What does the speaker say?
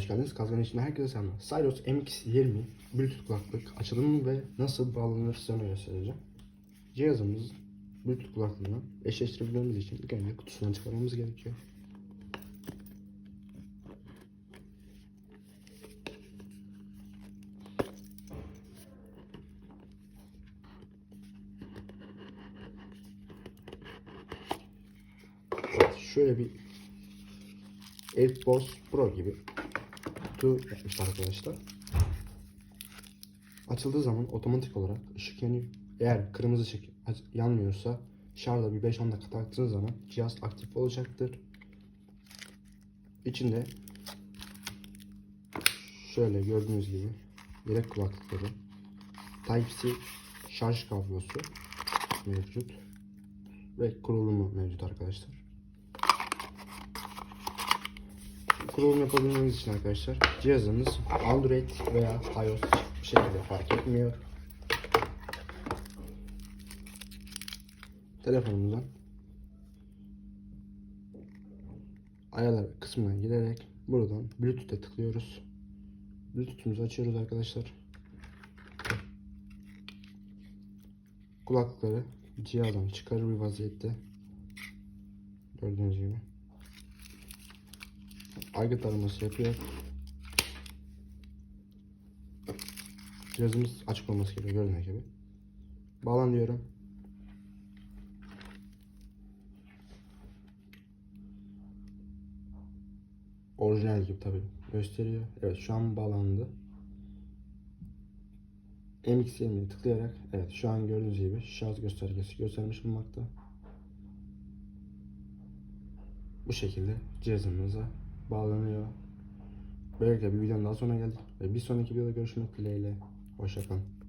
hoş geldiniz. Kazgan için herkese selamlar. Cyros MX20 Bluetooth kulaklık açılımı ve nasıl bağlanır onu göstereceğim. Cihazımız Bluetooth kulaklığına eşleştirebilmemiz için ilk önce kutusundan çıkarmamız gerekiyor. Şöyle bir AirPods Pro gibi kutu yapmışlar arkadaşlar. Açıldığı zaman otomatik olarak ışık yanıyor. Eğer kırmızı ışık yanmıyorsa şarjda bir 5-10 dakika taktığınız zaman cihaz aktif olacaktır. İçinde şöyle gördüğünüz gibi yedek kulaklıkları Type-C şarj kablosu mevcut ve kurulumu mevcut arkadaşlar. Kurulum yapabilmemiz için arkadaşlar cihazınız Android veya iOS bir şekilde fark etmiyor. Telefonumuzdan ayarlar kısmına girerek buradan Bluetooth'e tıklıyoruz. Bluetooth'umuzu açıyoruz arkadaşlar. Kulaklıkları cihazdan çıkarır bir vaziyette. Gördüğünüz gibi aygıt araması yapıyor. Cihazımız açık olması gerekiyor gördüğünüz gibi. Bağlan diyorum. Orijinal gibi tabi gösteriyor. Evet şu an bağlandı. MX20'ye tıklayarak evet şu an gördüğünüz gibi şarj göstergesi göstermiş bulunmakta. Bu şekilde cihazımıza bağlanıyor. Böylelikle bir videonun daha sonuna geldik ve bir sonraki videoda görüşmek dileğiyle. Hoşçakalın.